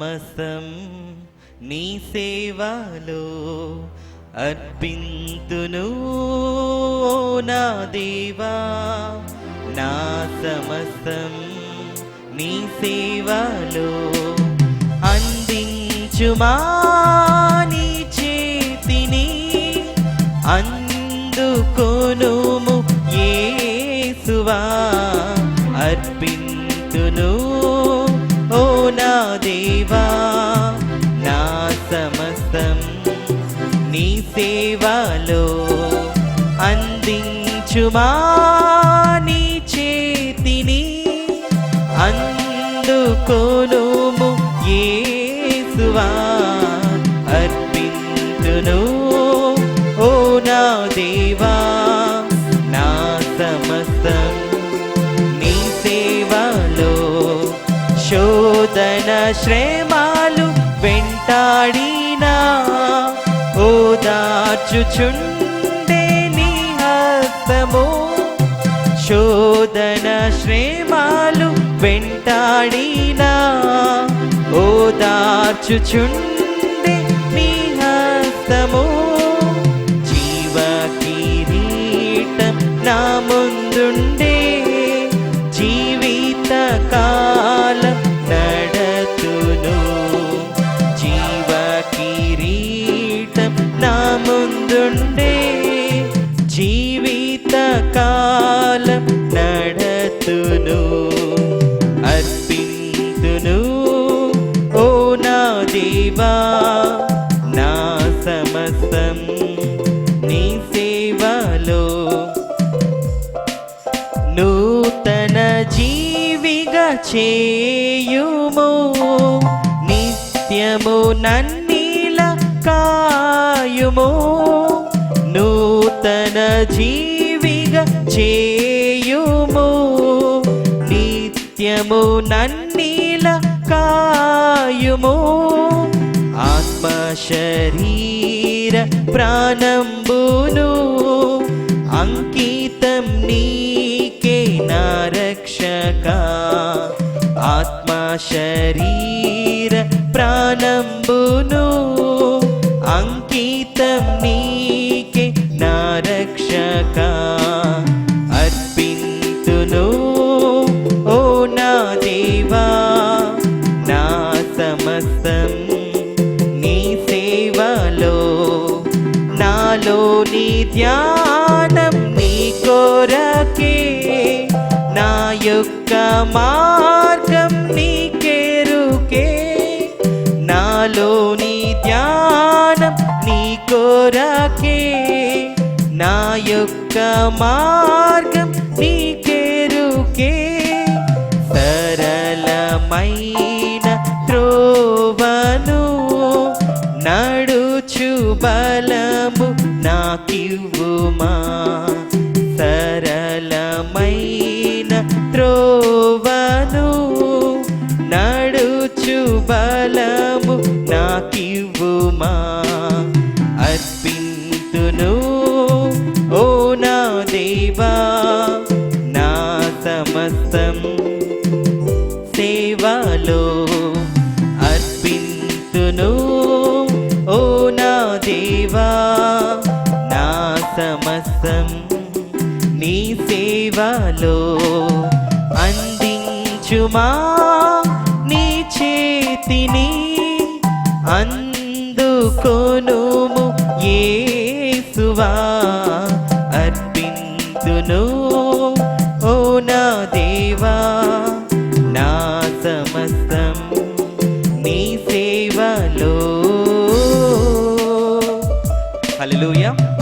సమస్తం నీ సేవలో అర్పింతును నా దేవా. నా సమస్తం నీ సేవలో అందించుమా నీ చేతిని. అందుకొనుము యేసువా అర్పింతును కోసం నీ సేవలో అందించుమా నీ చేతిని? అందుకోనుము ఏసువా అర్పింతును. ఓ నా దేవా నా సమస్తం నీ సేవలో శోధన శ్రేమ వెంటాడినా ఓదార్చుచుండే నీ హస్తము శోధన శ్రేమాలు వెంటాడినా ఓదార్చుచుండే నీ హస్తము జీవ కిరీటం నా ముందుండే కాలం నడతును అర్పింతును. ఓ నా దేవా నా సమస్తం నీ సేవలో. నూతన జీవిగా చేయుము నిత్యము నన్నీల కాయుము. నూతన జీ చేయుము. నిత్యము నన్నీల కాయుము. ఆత్మ శరీర ప్రాణంబును. అంకితం నీకే నా రక్షక. ఆత్మ శరీర ప్రాణంబును. అంకితం నీ ధ్యానం నీ కోరకే నా యొక్క మార్గం నీకెరుకే నాలో నీ ధ్యానం నీ కోరకే నా యొక్క మార్గం నీకెరుకే సరళమైన త్రోవను నడుచు బల నాకివ్వుమా సరళమైన త్రోవను నడుచు బలము నాకివ్వుమా అర్పింతును ఓ నా దేవా నా సమస్తం సేవలో సేవలో అందించుమా? నీ చేతిని అందుకొనుము ఏసువా? అర్పింతును ఓ నా దేవా నా సమస్త